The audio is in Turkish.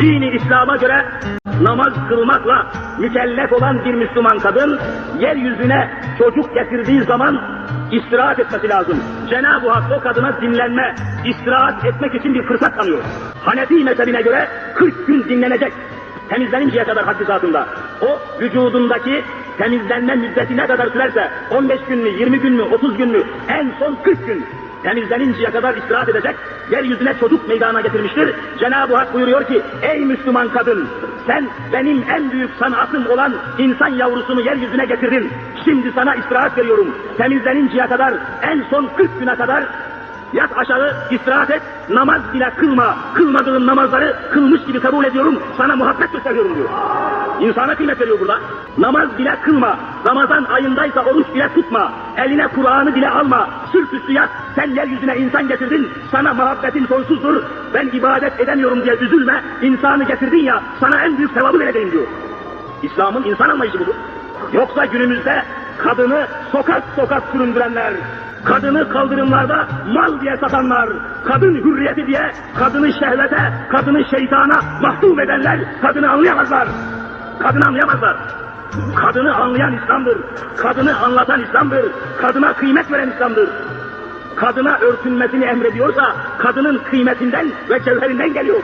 dini İslam'a göre namaz kılmakla mükellef olan bir Müslüman kadın yeryüzüne çocuk getirdiği zaman istirahat etmesi lazım. Cenab-ı Hak o kadına dinlenme, istirahat etmek için bir fırsat tanıyor. Hanefi mezhebine göre 40 gün dinlenecek. Temizleninceye kadar haddi zatında. O vücudundaki temizlenme müddeti ne kadar sürerse 15 gün mü, 20 gün mü, 30 gün mü en son 40 gün temizleninceye kadar istirahat edecek, yeryüzüne çocuk meydana getirmiştir. Cenab-ı Hak buyuruyor ki, ey Müslüman kadın, sen benim en büyük sanatım olan insan yavrusunu yeryüzüne getirdin. Şimdi sana istirahat veriyorum. Temizleninceye kadar, en son 40 güne kadar Yat aşağı, istirahat et, namaz bile kılma. Kılmadığın namazları kılmış gibi kabul ediyorum, sana muhabbet gösteriyorum diyor. İnsana kıymet veriyor burada. Namaz bile kılma. Ramazan ayındaysa oruç bile tutma. Eline Kur'an'ı bile alma. Sırf üstü yat. Sen yeryüzüne insan getirdin. Sana muhabbetin sonsuzdur. Ben ibadet edemiyorum diye üzülme. İnsanı getirdin ya, sana en büyük sevabı vereceğim diyor. İslam'ın insan anlayışı budur. Yoksa günümüzde kadını sokak sokak süründürenler, kadını kaldırımlarda mal diye satanlar, kadın hürriyeti diye kadını şehvete, kadını şeytana mahkum edenler kadını anlayamazlar. Kadını anlayamazlar. Kadını anlayan İslam'dır. Kadını anlatan İslam'dır. Kadına kıymet veren İslam'dır. Kadına örtünmesini emrediyorsa kadının kıymetinden ve cevherinden geliyor.